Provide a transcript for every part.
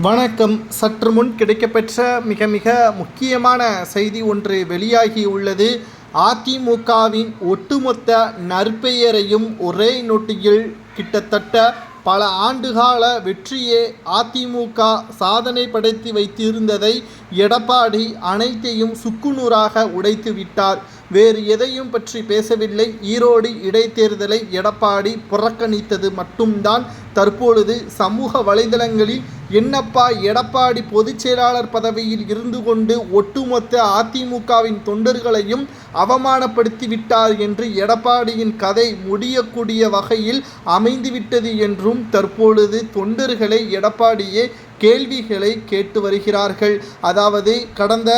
வணக்கம். சற்று முன் கிடைக்கப்பெற்ற மிக மிக முக்கியமான செய்தி ஒன்று வெளியாகி உள்ளது. அதிமுகவின் ஒட்டுமொத்த நற்பெயரையும் ஒரே நொட்டியில் கிட்டத்தட்ட பல ஆண்டுகால வெற்றியே அதிமுக சாதனை படைத்து வைத்திருந்ததை எடப்பாடி அனைத்தையும் சுக்குநூறாக உடைத்து விட்டார். வேறு எதையும் பற்றி பேசவில்லை. ஈரோடு இடைத்தேர்தலை எடப்பாடி புறக்கணித்தது மட்டும்தான். தற்பொழுது சமூக வலைதளங்களில் என்னப்பா எடப்பாடி பொதுச் செயலாளர் பதவியில் இருந்து கொண்டு ஒட்டுமொத்த அதிமுகவின் தொண்டர்களையும் அவமானப்படுத்தி விட்டார் என்று எடப்பாடியின் கதை முடியக்கூடிய வகையில் அமைந்துவிட்டது என்றும் தற்பொழுது தொண்டர்களை எடப்பாடியே கேள்விகளை கேட்டு வருகிறார்கள். அதாவது கடந்த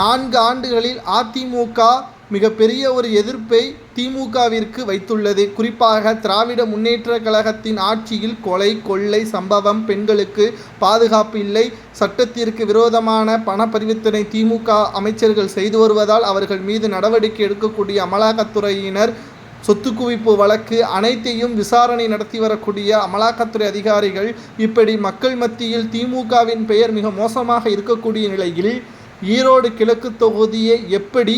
நான்கு ஆண்டுகளில் அதிமுக மிகப்பெரிய ஒரு எதிர்ப்பை திமுகவிற்கு வைத்துள்ளது. குறிப்பாக திராவிட முன்னேற்ற கழகத்தின் ஆட்சியில் கொலை கொள்ளை சம்பவம் பெண்களுக்கு பாதுகாப்பு இல்லை சட்டத்திற்கு விரோதமான பண பரிவர்த்தனை திமுக அமைச்சர்கள் செய்து வருவதால் அவர்கள் மீது நடவடிக்கை எடுக்கக்கூடிய அமலாக்கத்துறையினர் சொத்து குவிப்பு வழக்கு அனைத்தையும் விசாரணை நடத்தி வரக்கூடிய அமலாக்கத்துறை அதிகாரிகள் இப்படி மக்கள் மத்தியில் திமுகவின் பெயர் மிக மோசமாக இருக்கக்கூடிய நிலையில் ஈரோடு கிழக்கு தொகுதியை எப்படி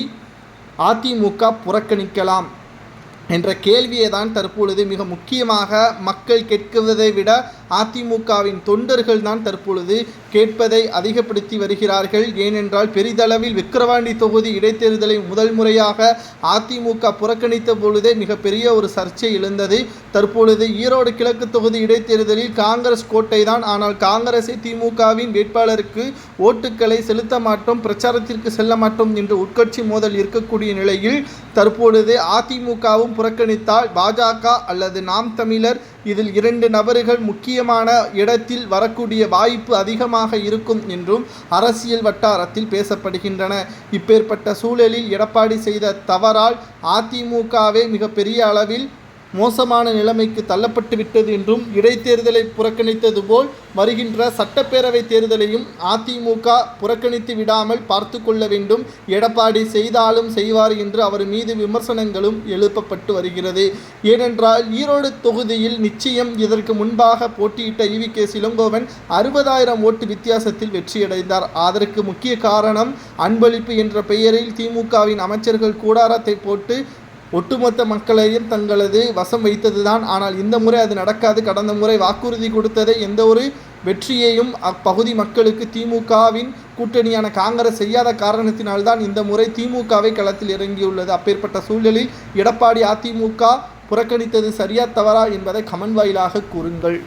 அதிமுக புறக்கணிக்கலாம். என்ற கேள்வியை தான் தற்பொழுது மிக முக்கியமாக மக்கள் கேட்குவதை விட அதிமுகவின் தொண்டர்கள் தான் தற்பொழுது கேட்பதை அதிகப்படுத்தி வருகிறார்கள். ஏனென்றால் பெரிதளவில் விக்கிரவாண்டி தொகுதி இடைத்தேர்தலை முதல் முறையாக அதிமுக புறக்கணித்த பொழுதே மிகப்பெரிய ஒரு சர்ச்சை எழுந்தது. தற்பொழுது ஈரோடு கிழக்கு தொகுதி இடைத்தேர்தலில் காங்கிரஸ் கோட்டை தான். ஆனால் காங்கிரஸை திமுகவின் வேட்பாளருக்கு ஓட்டுக்களை செலுத்த மாட்டோம் பிரச்சாரத்திற்கு செல்ல மாட்டோம் என்று உட்கட்சி மோதல் இருக்கக்கூடிய நிலையில் தற்பொழுது அதிமுகவும் புறக்கணித்தால் பாஜக அல்லது நாம் தமிழர் இதில் இரண்டு நபர்கள் முக்கியமான இடத்தில் வரக்கூடிய வாய்ப்பு அதிகமாக இருக்கும் என்றும் அரசியல் வட்டாரத்தில் பேசப்படுகின்றன. இப்பேற்பட்ட சூழலில் எடப்பாடி செய்த தவறால் அதிமுகவே மிகப்பெரிய அளவில் மோசமான நிலைமைக்கு தள்ளப்பட்டு விட்டது என்றும் இடைத்தேர்தலை புறக்கணித்தது போல் வருகின்ற சட்டப்பேரவை தேர்தலையும் அதிமுக புறக்கணித்து விடாமல் பார்த்து கொள்ள வேண்டும். எடப்பாடி செய்தாலும் செய்வார் என்று அவர் மீது விமர்சனங்களும் எழுப்பப்பட்டு வருகிறது. ஏனென்றால் ஈரோடு தொகுதியில் நிச்சயம் இதற்கு முன்பாக போட்டியிட்ட இவி கே. சிலங்கோவன் அறுபதாயிரம் ஓட்டு வித்தியாசத்தில் வெற்றியடைந்தார். அதற்கு முக்கிய காரணம் அன்பளிப்பு என்ற பெயரில் திமுகவின் அமைச்சர்கள் கூடாரத்தை போட்டு ஒட்டுமொத்த மக்களையும் தங்களது வசம் வைத்ததுதான். ஆனால் இந்த முறை அது நடக்காது. கடந்த முறை வாக்குறுதி கொடுத்ததை எந்த ஒரு வெற்றியையும் அப்பகுதி மக்களுக்கு திமுகவின் கூட்டணியான காங்கிரஸ் செய்யாத காரணத்தினால்தான் இந்த முறை திமுகவை களத்தில் இறங்கியுள்ளது. அப்பேற்பட்ட சூழலில் எடப்பாடி அதிமுக புறக்கணித்தது சரியா தவறா என்பதை கமன் வாயிலாக கூறுங்கள்.